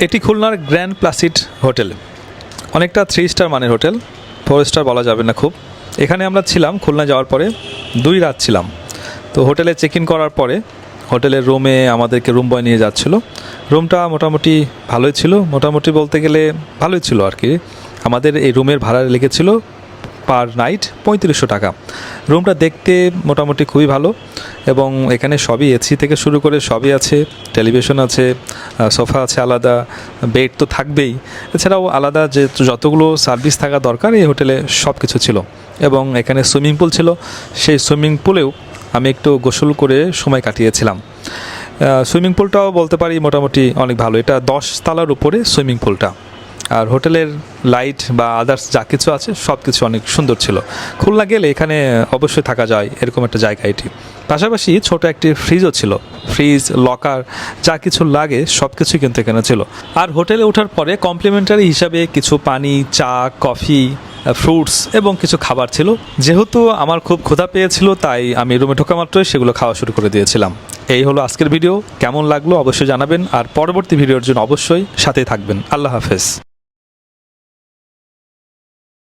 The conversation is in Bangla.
এটি খুলনার গ্র্যান্ড প্লাসিড হোটেল। অনেকটা থ্রি স্টার মানের হোটেল। ফোর স্টার বলা যাবে না খুব। এখানে আমরা ছিলাম, খুলনা যাওয়ার পরে দুই রাত ছিলাম। তো হোটেলে চেক ইন করার পরে হোটেলের রুমে আমাদেরকে রুম বয় নিয়ে যাচ্ছিল। রুমটা মোটামুটি ভালোই ছিল। মোটামুটি বলতে গেলে ভালোই ছিল আর কি। আমাদের এই রুমের ভাড়া লেগেছিল পার নাইট পঁয়ত্রিশশো টাকা। রুমটা দেখতে মোটামুটি খুবই ভালো এবং এখানে সবই এসি থেকে শুরু করে সবই আছে, টেলিভিশন আছে সোফা আছে আলাদা, বেড তো থাকবেই। এছাড়াও আলাদা যে যতগুলো সার্ভিস থাকা দরকার এই হোটেলে সব কিছু ছিল এবং এখানে সুইমিং পুল ছিল। সেই সুইমিং পুলেও আমি একটু গোসল করে সময় কাটিয়েছিলাম। সুইমিং পুলটাও বলতে পারি মোটামুটি অনেক ভালো। এটা দশ তালার উপরে সুইমিং পুলটা। আর হোটেলের লাইট বা আদার্স যা কিছু আছে সব কিছু অনেক সুন্দর ছিল। খুলনা গেলে এখানে অবশ্যই থাকা যায়, এরকম একটা জায়গা এটি। পাশাপাশি ছোট একটি ফ্রিজও ছিল। ফ্রিজ লকার যা কিছু লাগে সব কিছুই কিন্তু এখানে ছিল। আর হোটেলে ওঠার পরে কমপ্লিমেন্টারি হিসাবে কিছু পানি, চা কফি ফ্রুটস এবং কিছু খাবার ছিল। যেহেতু আমার খুব ক্ষুধা পেয়েছিল, তাই আমি রুমে ঢোকা মাত্রই সেগুলো খাওয়া শুরু করে দিয়েছিলাম। এই হলো আজকের ভিডিও কেমন লাগল অবশ্যই জানাবেন। আর পরবর্তী ভিডিওর জন্য অবশ্যই সাথে থাকবেন। আল্লাহ হাফেজ।